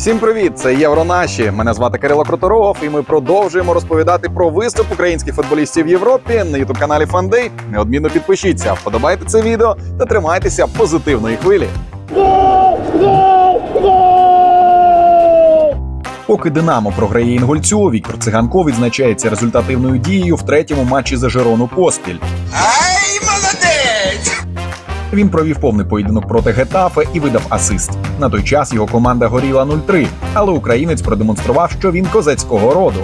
Всім привіт! Це Євронаші. Мене звати Кирило Круторов, і ми продовжуємо розповідати про виступ українських футболістів в Європі на ютуб каналі Фандей. Неодмінно підпишіться, вподобайте це відео та тримайтеся позитивної хвилі. Поки Динамо програє інгульцю, Віктор Циганко відзначається результативною дією в третьому матчі за Жирону поспіль. Ай, молодець! Він провів повний поєдинок проти Гетафе і видав асист. На той час його команда горіла 0-3, але українець продемонстрував, що він козацького роду.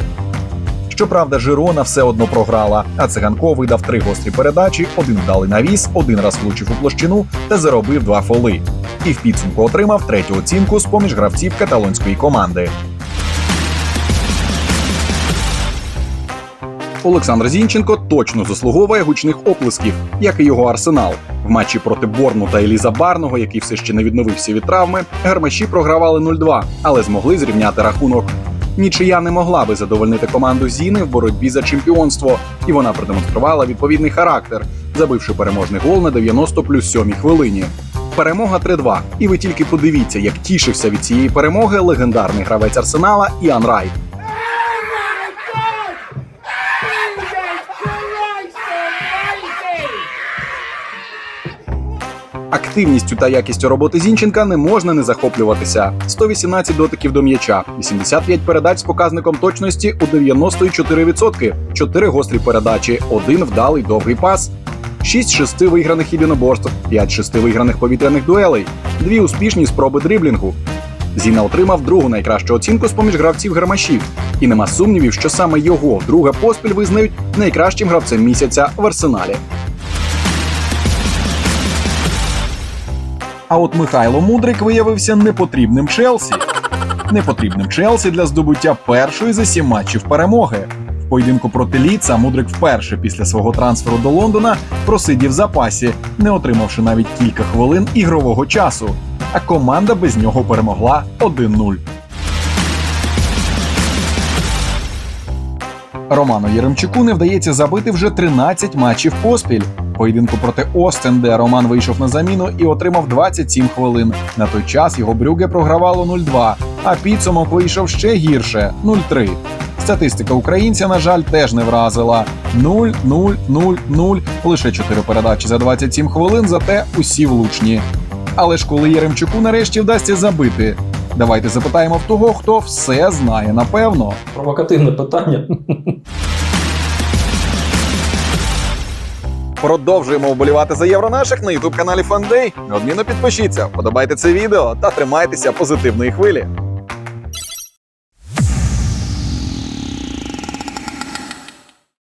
Щоправда, Жирона все одно програла, а циганко видав три гострі передачі, один вдалий навіс, один раз влучив у площину та заробив два фоли. І в підсумку отримав третю оцінку з поміж гравців каталонської команди. Олександр Зінченко точно заслуговує гучних оплесків, як і його арсенал. В матчі проти Борну та Еліза Барного, який все ще не відновився від травми, гармаші програвали 0-2, але змогли зрівняти рахунок. Нічия не могла би задовольнити команду Зіни в боротьбі за чемпіонство, і вона продемонструвала відповідний характер, забивши переможний гол на 90 плюс 7 хвилині. Перемога 3-2. І ви тільки подивіться, як тішився від цієї перемоги легендарний гравець Арсенала Іан Райт. Активністю та якістю роботи Зінченка не можна не захоплюватися. 118 дотиків до м'яча, 85 передач з показником точності у 94%, 4 гострі передачі, один вдалий довгий пас, 6 шести виграних єдиноборств, 5 шести виграних повітряних дуелей, 2 успішні спроби дриблінгу. Зіна отримав другу найкращу оцінку з поміж гравців гармашів, і нема сумнівів, що саме його друга поспіль визнають найкращим гравцем місяця в арсеналі. А от Михайло Мудрик виявився непотрібним Челсі. Непотрібним Челсі для здобуття першої за сім матчів перемоги. В поєдинку проти Ліца Мудрик вперше після свого трансферу до Лондона просидів в запасі, не отримавши навіть кілька хвилин ігрового часу. А команда без нього перемогла 1-0. Роману Єремчуку не вдається забити вже 13 матчів поспіль. Поєдинку проти Остен, де Роман вийшов на заміну і отримав 27 хвилин. На той час його брюге програвало 0-2, а підсумок вийшов ще гірше 0-3. Статистика українця, на жаль, теж не вразила 0-0-0-0, лише 4 передачі за 27 хвилин, зате усі влучні. Але ж коли Єремчуку нарешті вдасться забити, давайте запитаємо в того, хто все знає напевно. Провокативне питання. Продовжуємо вболівати за євро наших на ютуб каналі Фандей. Неодмінно підпишіться, подобайте це відео та тримайтеся позитивної хвилі.